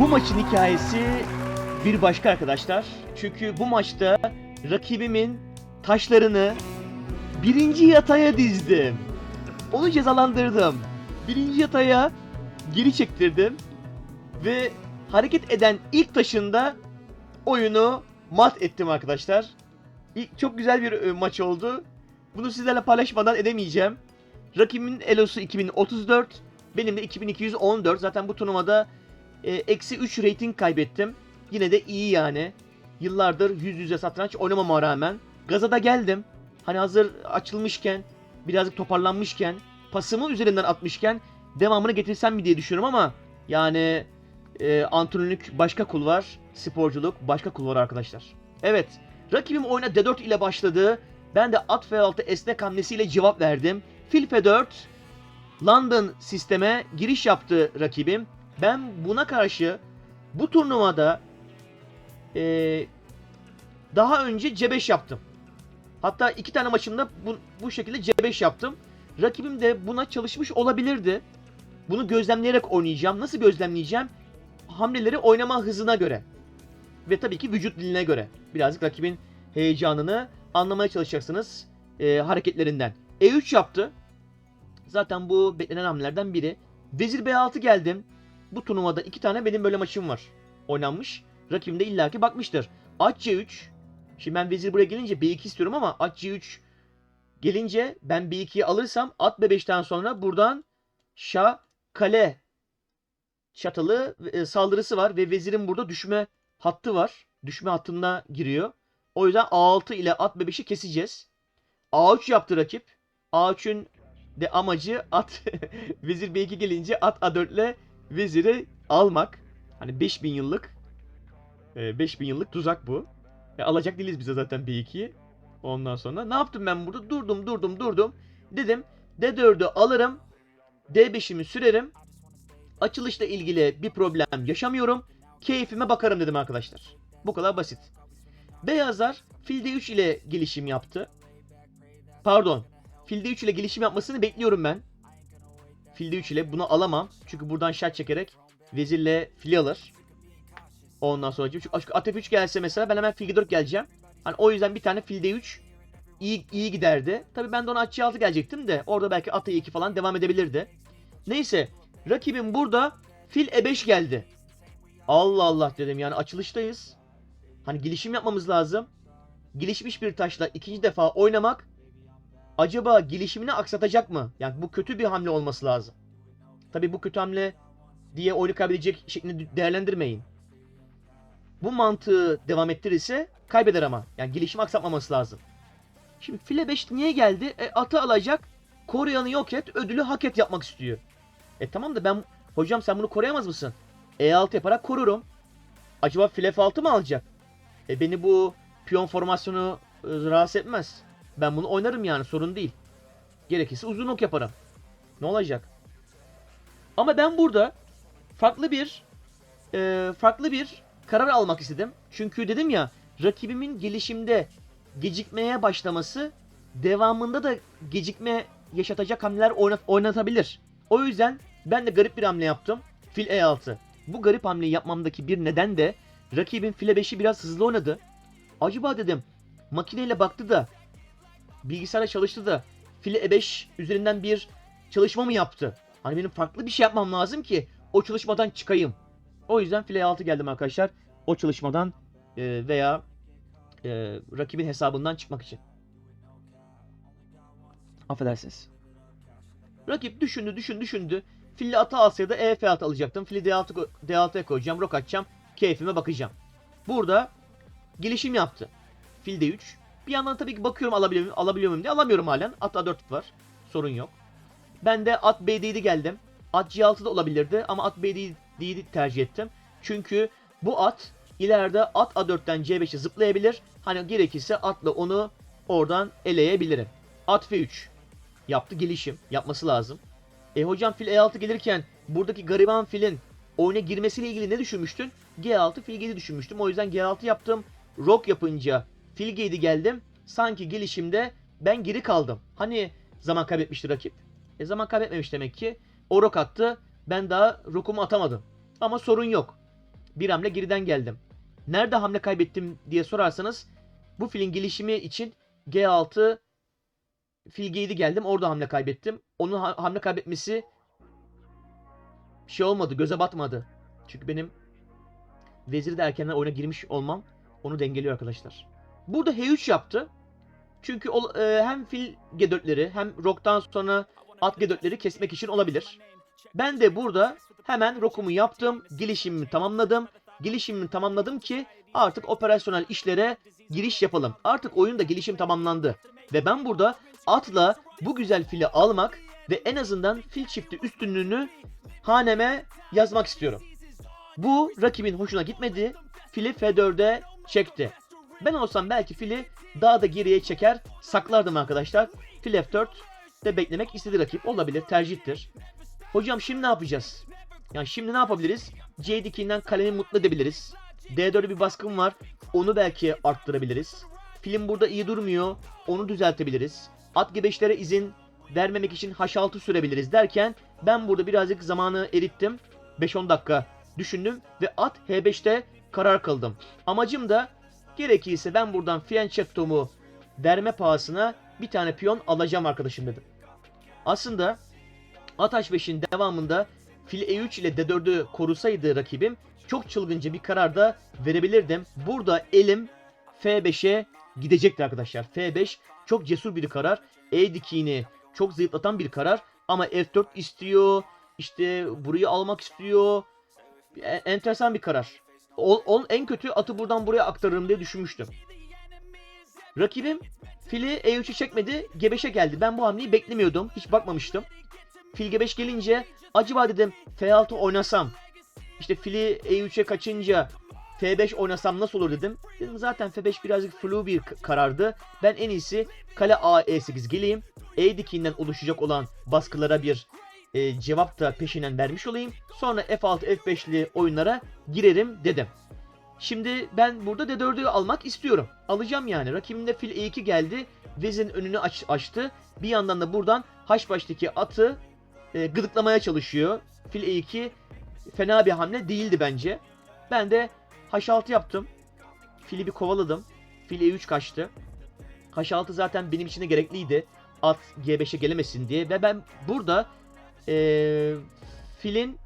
Bu maçın hikayesi bir başka arkadaşlar. Çünkü bu maçta rakibimin taşlarını birinci yataya dizdim. Onu cezalandırdım. Birinci yataya geri çektirdim. Ve hareket eden ilk taşında oyunu mat ettim arkadaşlar. İlk, çok güzel bir e, maç oldu. Bunu sizlerle paylaşmadan edemeyeceğim. Rakibimin elosu 2034. Benim de 2214. Zaten bu turnuvada eksi 3 rating kaybettim. Yine de iyi yani. Yıllardır yüz yüze satranç oynamama rağmen. Gaza da geldim. Hani hazır açılmışken, birazcık toparlanmışken, pasımı üzerinden atmışken devamını getirsem mi diye düşünüyorum ama yani e, antrenörlük başka kul var, sporculuk başka kul var arkadaşlar. Evet, rakibim oyuna D4 ile başladı. Ben de at F6 esnek hamlesiyle cevap verdim. Fil F4 London sisteme giriş yaptı rakibim. Ben buna karşı bu turnuvada eee, daha önce C5 yaptım. Hatta iki tane maçımda bu, bu şekilde C5 yaptım. Rakibim de buna çalışmış olabilirdi. Bunu gözlemleyerek oynayacağım. Nasıl gözlemleyeceğim? Hamleleri oynama hızına göre. Ve tabii ki vücut diline göre. Birazcık rakibin heyecanını anlamaya çalışacaksınız eee, hareketlerinden. E3 yaptı. Zaten bu beklenen hamlelerden biri. Vezir B6 geldim. Bu turnuvada iki tane benim böyle maçım var. Oynanmış. Rakibim de illaki bakmıştır. At C3. Şimdi ben vezir buraya gelince B2 istiyorum ama at C3 gelince ben B2'yi alırsam at B5'ten sonra buradan şah kale şatılı e, saldırısı var ve vezirin burada düşme hattı var. Düşme hattına giriyor. O yüzden A6 ile at B5'i keseceğiz. A3 yaptı rakip. A3'ün de amacı at vezir B2 gelince at A4 ile veziri almak. Hani 5000 yıllık e, 5000 yıllık tuzak bu. E, alacak değiliz bize zaten B2'yi. Ondan sonra ne yaptım ben burada? Durdum durdum durdum. Dedim D4'ü alırım. D5'imi sürerim. Açılışla ilgili bir problem yaşamıyorum. Keyfime bakarım dedim arkadaşlar. Bu kadar basit. Beyazlar fil D3 ile gelişim yaptı. Pardon. Fil D3 ile gelişim yapmasını bekliyorum ben. Fil D3 ile bunu alamam. Çünkü buradan şart çekerek vezirle fili alır. Ondan sonra çünkü at F3 gelse mesela ben hemen fil G4 geleceğim. Hani o yüzden bir tane fil D3 iyi, iyi giderdi. Tabi ben de ona at C6 gelecektim de orada belki at E2 falan devam edebilirdi. Neyse rakibim burada fil E5 geldi. Allah Allah dedim yani açılıştayız. Hani gelişim yapmamız lazım. Gelişmiş bir taşla ikinci defa oynamak acaba gelişimini aksatacak mı? Yani bu kötü bir hamle olması lazım. Tabi bu kötü hamle diye oyunu kaybedecek şeklinde değerlendirmeyin. Bu mantığı devam ettirirse kaybeder ama. Yani gelişim aksatmaması lazım. Şimdi file 5 niye geldi? E, atı alacak. Koruyanı yok et. Ödülü hak et yapmak istiyor. E tamam da ben hocam sen bunu koruyamaz mısın? E6 yaparak korurum. Acaba file F6 mı alacak? E beni bu piyon formasyonu e, rahatsız etmez. Ben bunu oynarım yani sorun değil. Gerekirse uzun ok yaparım. Ne olacak? Ama ben burada farklı bir e, farklı bir karar almak istedim. Çünkü dedim ya rakibimin gelişimde gecikmeye başlaması devamında da gecikme yaşatacak hamleler oynat oynatabilir. O yüzden ben de garip bir hamle yaptım. Fil E6. Bu garip hamleyi yapmamdaki bir neden de rakibin file 5'i biraz hızlı oynadı. Acaba dedim makineyle baktı da bilgisayarla çalıştı da file E5 üzerinden bir çalışma mı yaptı? Hani benim farklı bir şey yapmam lazım ki o çalışmadan çıkayım. O yüzden file 6 geldim arkadaşlar. O çalışmadan e, veya e, rakibin hesabından çıkmak için. Affedersiniz. Rakip düşündü düşündü düşündü. Fili atı alsaydı E F6 alacaktım. Fili D6 ko- D6'ya koyacağım. Rok atacağım. Keyfime bakacağım. Burada gelişim yaptı. Fil D3. Bir yandan tabii ki bakıyorum alabiliyor muyum, alabiliyor muyum diye. Alamıyorum halen. At A4 var. Sorun yok. Ben de at B7 geldim. At C6 da olabilirdi ama at B7'yi tercih ettim. Çünkü bu at ileride at A4'ten C5'e zıplayabilir. Hani gerekirse atla onu oradan eleyebilirim. At F3 yaptı gelişim. Yapması lazım. E hocam fil E6 gelirken buradaki gariban filin oyuna girmesiyle ilgili ne düşünmüştün? G6 fil G7 düşünmüştüm. O yüzden G6 yaptım. Rock yapınca fil G7 geldim. Sanki gelişimde ben geri kaldım. Hani zaman kaybetmişti rakip? E zaman kaybetmemiş demek ki. O rock attı. Ben daha rokumu atamadım. Ama sorun yok. bir hamle geriden geldim. Nerede hamle kaybettim diye sorarsanız bu filin gelişimi için G6 fil G7 geldim. Orada hamle kaybettim. Onun ha- hamle kaybetmesi şey olmadı, göze batmadı. Çünkü benim veziri de erkenden oyuna girmiş olmam onu dengeliyor arkadaşlar. Burada H3 yaptı. Çünkü o, e, hem fil G4'leri hem roktan sonra at G4'leri kesmek için olabilir. Ben de burada hemen rokumu yaptım. Gelişimimi tamamladım. Gelişimimi tamamladım ki artık operasyonel işlere giriş yapalım. Artık oyunda gelişim tamamlandı. Ve ben burada atla bu güzel fili almak ve en azından fil çifti üstünlüğünü haneme yazmak istiyorum. Bu rakibin hoşuna gitmedi. Fili F4'e çekti. Ben olsam belki fili daha da geriye çeker saklardım arkadaşlar. Fil F4 de beklemek istedi rakip. Olabilir tercihtir. Hocam şimdi ne yapacağız? Yani şimdi ne yapabiliriz? C dikinden kalemi mutlu edebiliriz. D4'e bir baskın var. Onu belki arttırabiliriz. Film burada iyi durmuyor. Onu düzeltebiliriz. At G5'lere izin vermemek için H6 sürebiliriz derken ben burada birazcık zamanı erittim. 5-10 dakika düşündüm ve at H5'te karar kıldım. Amacım da gerekirse ben buradan Fianchetto'mu verme pahasına bir tane piyon alacağım arkadaşım dedim. Aslında at H5'in devamında fil E3 ile D4'ü korusaydı rakibim çok çılgınca bir karar da verebilirdim. Burada elim F5'e gidecekti arkadaşlar. F5 çok cesur bir karar. E dikiğini çok zayıflatan bir karar. Ama F4 istiyor. İşte burayı almak istiyor. E- enteresan bir karar. Ol, en kötü atı buradan buraya aktarırım diye düşünmüştüm. Rakibim fili E3'ü çekmedi. G5'e geldi. Ben bu hamleyi beklemiyordum. Hiç bakmamıştım. Fil G5 gelince acaba dedim F6 oynasam. İşte fili E3'e kaçınca F5 oynasam nasıl olur dedim. Dedim zaten F5 birazcık flu bir karardı. Ben en iyisi kale A E8 geleyim. E dikiğinden oluşacak olan baskılara bir e, cevap da peşinden vermiş olayım. Sonra F6 F5'li oyunlara girerim dedim. Şimdi ben burada D4'ü almak istiyorum. Alacağım yani. Rakibimde fil E2 geldi. Vezin önünü aç- açtı. Bir yandan da buradan H5'teki atı e, gıdıklamaya çalışıyor. Fil E2 fena bir hamle değildi bence. Ben de H6 yaptım. Fili bir kovaladım. Fil E3 kaçtı. H6 zaten benim için de gerekliydi. At G5'e gelemesin diye. Ve ben burada eee, filin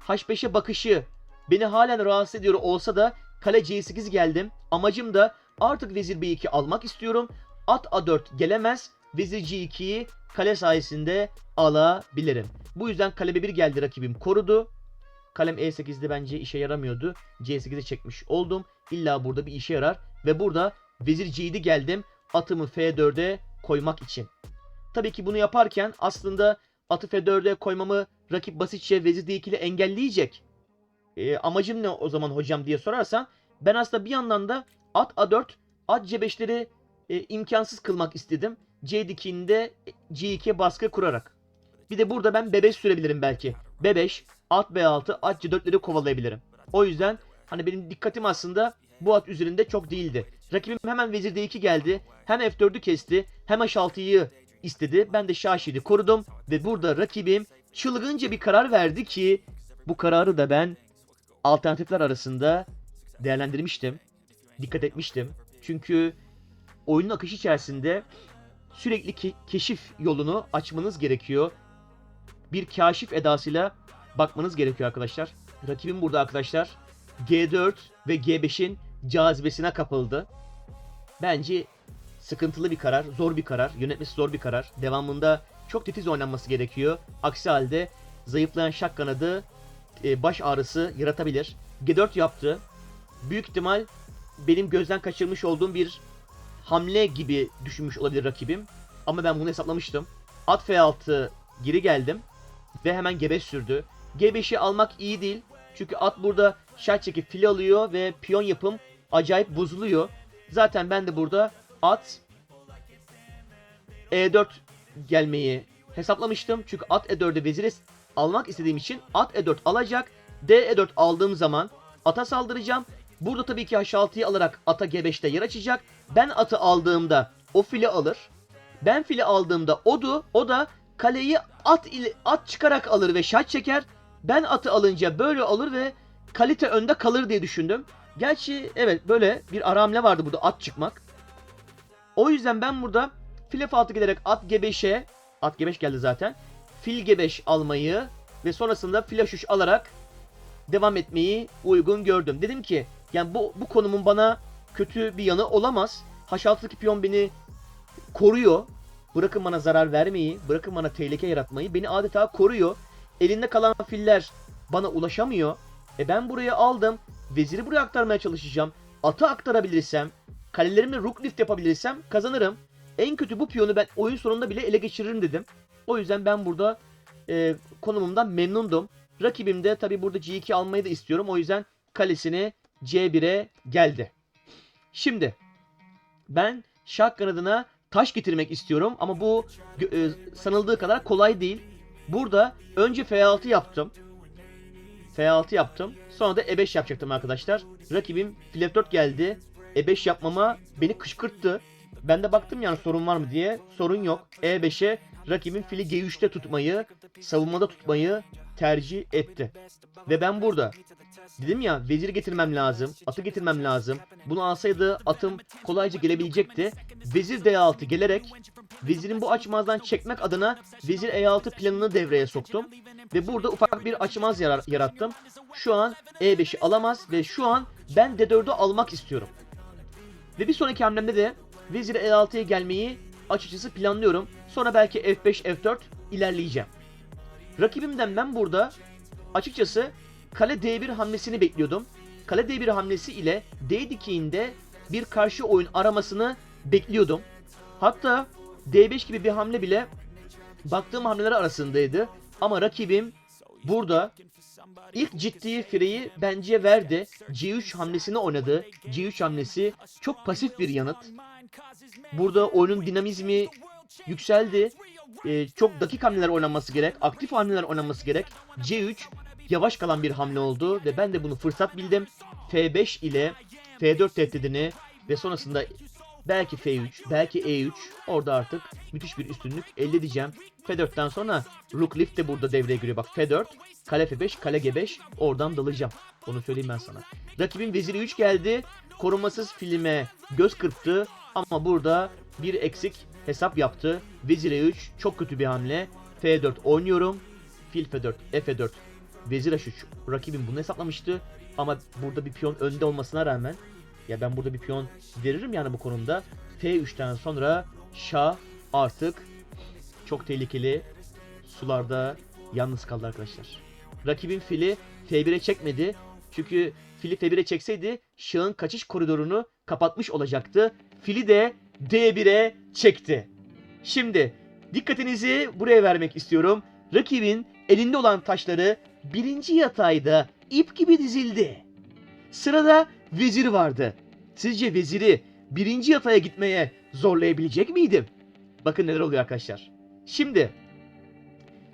H5'e bakışı beni halen rahatsız ediyor olsa da kale C8 geldim. Amacım da artık vezir B2 almak istiyorum. At A4 gelemez. Vezir G2'yi kale sayesinde alabilirim. Bu yüzden kale B1 geldi rakibim korudu. Kalem E8'de bence işe yaramıyordu. C8'e çekmiş oldum. İlla burada bir işe yarar. Ve burada vezir C7 geldim. Atımı F4'e koymak için. Tabii ki bunu yaparken aslında atı F4'e koymamı rakip basitçe vezir D2 ile engelleyecek. E, amacım ne o zaman hocam diye sorarsan ben aslında bir yandan da at A4, at C5'leri e, imkansız kılmak istedim. C dikiğinde C2'ye baskı kurarak. Bir de burada ben B5 sürebilirim belki. B5, at B6, at C4'leri kovalayabilirim. O yüzden hani benim dikkatim aslında bu at üzerinde çok değildi. Rakibim hemen vezir D2 geldi. Hem F4'ü kesti hem H6'yı istedi. Ben de Şaşir'i korudum ve burada rakibim çılgınca bir karar verdi ki bu kararı da ben alternatifler arasında değerlendirmiştim. Dikkat etmiştim. Çünkü oyunun akışı içerisinde sürekli ke- keşif yolunu açmanız gerekiyor. Bir kaşif edasıyla bakmanız gerekiyor arkadaşlar. Rakibim burada arkadaşlar G4 ve G5'in cazibesine kapıldı. Bence sıkıntılı bir karar, zor bir karar, yönetmesi zor bir karar. Devamında çok titiz oynanması gerekiyor. Aksi halde zayıflayan şak kanadı e, baş ağrısı yaratabilir. G4 yaptı. Büyük ihtimal benim gözden kaçırmış olduğum bir hamle gibi düşünmüş olabilir rakibim. Ama ben bunu hesaplamıştım. At F6 geri geldim. Ve hemen G5 sürdü. G5'i almak iyi değil. Çünkü at burada şah çekip fili alıyor ve piyon yapım acayip bozuluyor. Zaten ben de burada at E4 gelmeyi hesaplamıştım. Çünkü at E4'e veziri almak istediğim için at E4 alacak. D E4 aldığım zaman ata saldıracağım. Burada tabii ki H6'yı alarak ata G5'te yer açacak. Ben atı aldığımda o fili alır. Ben fili aldığımda odu, o da kaleyi at ile at çıkarak alır ve şah çeker. Ben atı alınca böyle alır ve kalite önde kalır diye düşündüm. Gerçi evet böyle bir ara hamle vardı burada at çıkmak. O yüzden ben burada fil F6 gelerek at G5'e at G5 geldi zaten. Fil G5 almayı ve sonrasında fil H3 alarak devam etmeyi uygun gördüm. Dedim ki yani bu, bu konumun bana kötü bir yanı olamaz. H6'daki piyon beni koruyor. Bırakın bana zarar vermeyi, bırakın bana tehlike yaratmayı. Beni adeta koruyor. Elinde kalan filler bana ulaşamıyor. E ben burayı aldım. Veziri buraya aktarmaya çalışacağım. Atı aktarabilirsem, kalelerimle rook lift yapabilirsem kazanırım. En kötü bu piyonu ben oyun sonunda bile ele geçiririm dedim. O yüzden ben burada e, konumumdan memnundum. Rakibim de tabi burada G2 almayı da istiyorum. O yüzden kalesini C1'e geldi. Şimdi ben şah kanadına taş getirmek istiyorum ama bu e, sanıldığı kadar kolay değil. Burada önce F6 yaptım. F6 yaptım. Sonra da E5 yapacaktım arkadaşlar. Rakibim fil F4 geldi. E5 yapmama beni kışkırttı. Ben de baktım yani sorun var mı diye. Sorun yok. E5'e rakibin fili G3'te tutmayı, savunmada tutmayı tercih etti. Ve ben burada dedim ya vezir getirmem lazım, atı getirmem lazım. Bunu alsaydı atım kolayca gelebilecekti. Vezir D6 gelerek vezirin bu açmazdan çekmek adına vezir E6 planını devreye soktum. Ve burada ufak bir açmaz yarattım. Şu an E5'i alamaz ve şu an ben D4'ü almak istiyorum. Ve bir sonraki hamlemde de vezir E6'ya gelmeyi açıkçası planlıyorum. Sonra belki F5, F4 ilerleyeceğim. Rakibimden ben burada açıkçası kale D1 hamlesini bekliyordum. Kale D1 hamlesi ile D dikeyinde bir karşı oyun aramasını bekliyordum. Hatta D5 gibi bir hamle bile baktığım hamleler arasındaydı. Ama rakibim burada ilk ciddi fireyi bence verdi. C3 hamlesini oynadı. C3 hamlesi çok pasif bir yanıt. Burada oyunun dinamizmi yükseldi. Ee, çok dakik hamleler oynanması gerek. Aktif hamleler oynanması gerek. C3 yavaş kalan bir hamle oldu ve ben de bunu fırsat bildim. F5 ile F4 tehdidini ve sonrasında belki F3, belki E3 orada artık müthiş bir üstünlük elde edeceğim. F4'ten sonra Rook Lift de burada devreye giriyor. Bak F4, kale F5, kale G5 oradan dalacağım. Onu söyleyeyim ben sana. Rakibin veziri 3 geldi. Korumasız filme göz kırptı ama burada bir eksik hesap yaptı. Vezir E3 çok kötü bir hamle. F4 oynuyorum. Fil F4, F4, Vezir H3. Rakibim bunu hesaplamıştı. Ama burada bir piyon önde olmasına rağmen ya ben burada bir piyon veririm yani bu konumda. F3'ten sonra Şah artık çok tehlikeli sularda yalnız kaldı arkadaşlar. Rakibin fili F1'e çekmedi. Çünkü fili F1'e çekseydi Şah'ın kaçış koridorunu kapatmış olacaktı. Fili de D1'e çekti. Şimdi dikkatinizi buraya vermek istiyorum. Rakibin elinde olan taşları birinci yatayda ip gibi dizildi. Sırada vezir vardı. Sizce veziri birinci yataya gitmeye zorlayabilecek miydim? Bakın neler oluyor arkadaşlar. Şimdi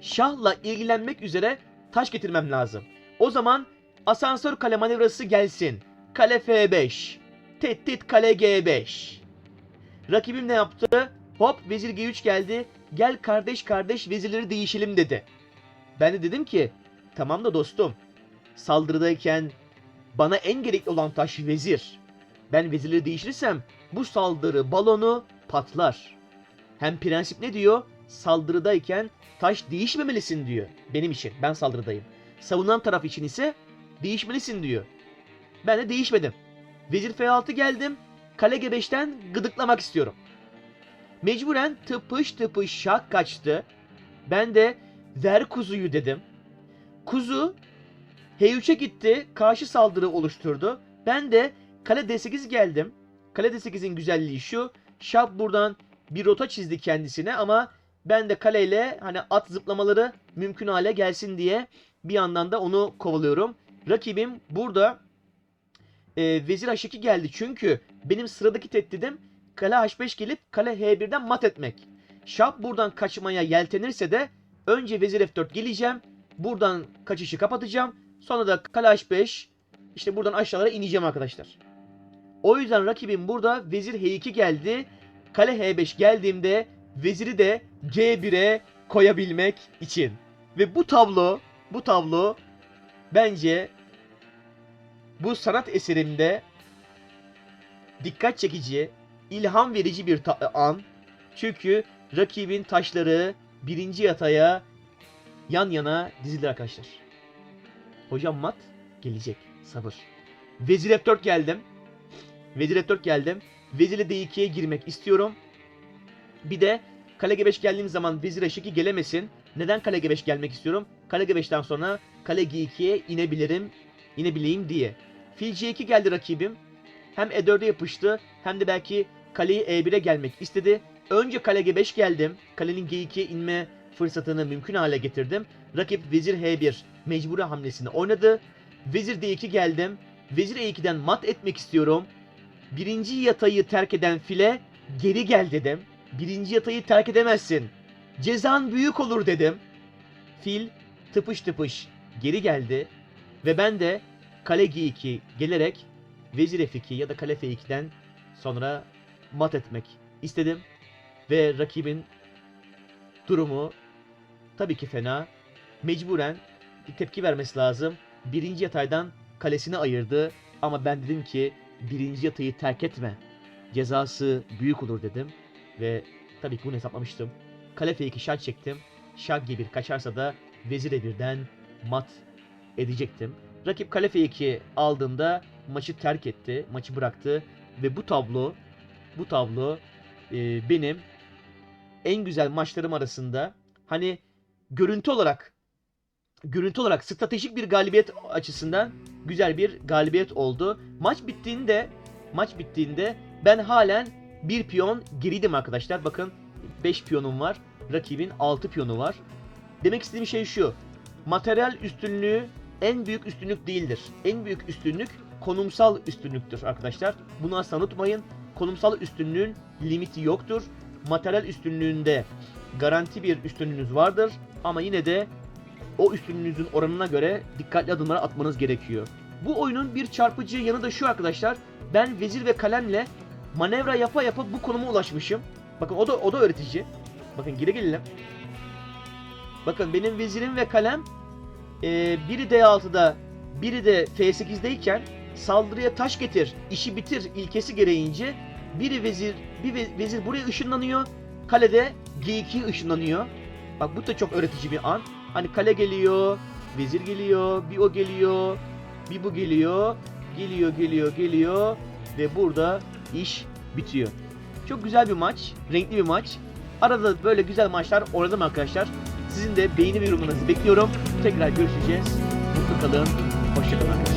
şahla ilgilenmek üzere taş getirmem lazım. O zaman asansör kale manevrası gelsin. Kale F5. Tehdit kale G5. Rakibim ne yaptı? Hop vezir G3 geldi. Gel kardeş kardeş vezirleri değişelim dedi. Ben de dedim ki tamam da dostum saldırıdayken bana en gerekli olan taş vezir. Ben vezirleri değiştirirsem bu saldırı balonu patlar. Hem prensip ne diyor? Saldırıdayken taş değişmemelisin diyor. Benim için. Ben saldırıdayım. Savunan taraf için ise değişmelisin diyor. Ben de değişmedim. Vezir F6 geldim. Kale G5'ten gıdıklamak istiyorum. Mecburen tıpış tıpış şah kaçtı. Ben de ver kuzuyu dedim. Kuzu H3'e gitti. Karşı saldırı oluşturdu. Ben de kale D8 geldim. Kale D8'in güzelliği şu. Şah buradan bir rota çizdi kendisine ama ben de kaleyle hani at zıplamaları mümkün hale gelsin diye bir yandan da onu kovalıyorum. Rakibim burada e, vezir H2 geldi çünkü benim sıradaki tehdidim kale H5 gelip kale H1'den mat etmek. Şah buradan kaçmaya yeltenirse de önce vezir F4 geleceğim. Buradan kaçışı kapatacağım. Sonra da kale H5 işte buradan aşağılara ineceğim arkadaşlar. O yüzden rakibim burada vezir H2 geldi. Kale H5 geldiğimde veziri de G1'e koyabilmek için. Ve bu tablo, bu tablo bence bu sanat eserimde dikkat çekici, ilham verici bir an. Çünkü rakibin taşları birinci yataya yan yana dizildi arkadaşlar. Hocam mat gelecek. Sabır. Vezir F4 geldim. Vezir F4 geldim. Vezir D2'ye girmek istiyorum. Bir de kale G5 geldiğim zaman vezir H2 gelemesin. Neden kale G5 gelmek istiyorum? Kale G5'ten sonra kale G2'ye inebilirim, inebileyim diye. Fil C2 geldi rakibim. Hem E4'e yapıştı hem de belki kaleyi E1'e gelmek istedi. Önce kale G5 geldim. Kalenin G2'ye inme fırsatını mümkün hale getirdim. Rakip vezir H1 mecburi hamlesini oynadı. Vezir D2 geldim. Vezir E2'den mat etmek istiyorum. Birinci yatayı terk eden file geri gel dedim. Birinci yatayı terk edemezsin. Cezan büyük olur dedim. Fil tıpış tıpış geri geldi. Ve ben de kale G2 gelerek vezir F2 ya da kale F2'den sonra mat etmek istedim. Ve rakibin durumu tabii ki fena. Mecburen tepki vermesi lazım. Birinci yataydan kalesini ayırdı. Ama ben dedim ki birinci yatayı terk etme. Cezası büyük olur dedim. Ve tabii ki bunu hesaplamıştım. Kale F2 şah çektim. Şah G1 kaçarsa da vezir E1'den mat edecektim. Rakip kale F2 aldığında maçı terk etti. Maçı bıraktı. Ve bu tablo bu tablo e, benim en güzel maçlarım arasında hani görüntü olarak görüntü olarak stratejik bir galibiyet açısından güzel bir galibiyet oldu. Maç bittiğinde maç bittiğinde ben halen bir piyon geriydim arkadaşlar. Bakın 5 piyonum var. Rakibin 6 piyonu var. Demek istediğim şey şu. Materyal üstünlüğü en büyük üstünlük değildir. En büyük üstünlük konumsal üstünlüktür arkadaşlar. Bunu asla unutmayın. Konumsal üstünlüğün limiti yoktur. Materyal üstünlüğünde garanti bir üstünlüğünüz vardır. Ama yine de o üstünlüğünüzün oranına göre dikkatli adımlar atmanız gerekiyor. Bu oyunun bir çarpıcı yanı da şu arkadaşlar. Ben vezir ve kalemle manevra yapa yapa bu konuma ulaşmışım. Bakın o da o da öğretici. Bakın geri gelelim. Bakın benim vezirim ve kalem e, biri D6'da biri de F8'deyken saldırıya taş getir, işi bitir ilkesi gereğince biri vezir, bir ve- vezir buraya ışınlanıyor. Kalede G2 ışınlanıyor. Bak bu da çok öğretici bir an. Hani kale geliyor, vezir geliyor, bir o geliyor, bir bu geliyor, geliyor, geliyor, geliyor ve burada iş bitiyor. Çok güzel bir maç, renkli bir maç. Arada böyle güzel maçlar oynadım arkadaşlar. Sizin de beğeni ve yorumlarınızı bekliyorum. Tekrar görüşeceğiz. Mutlu kalın. Hoşçakalın arkadaşlar.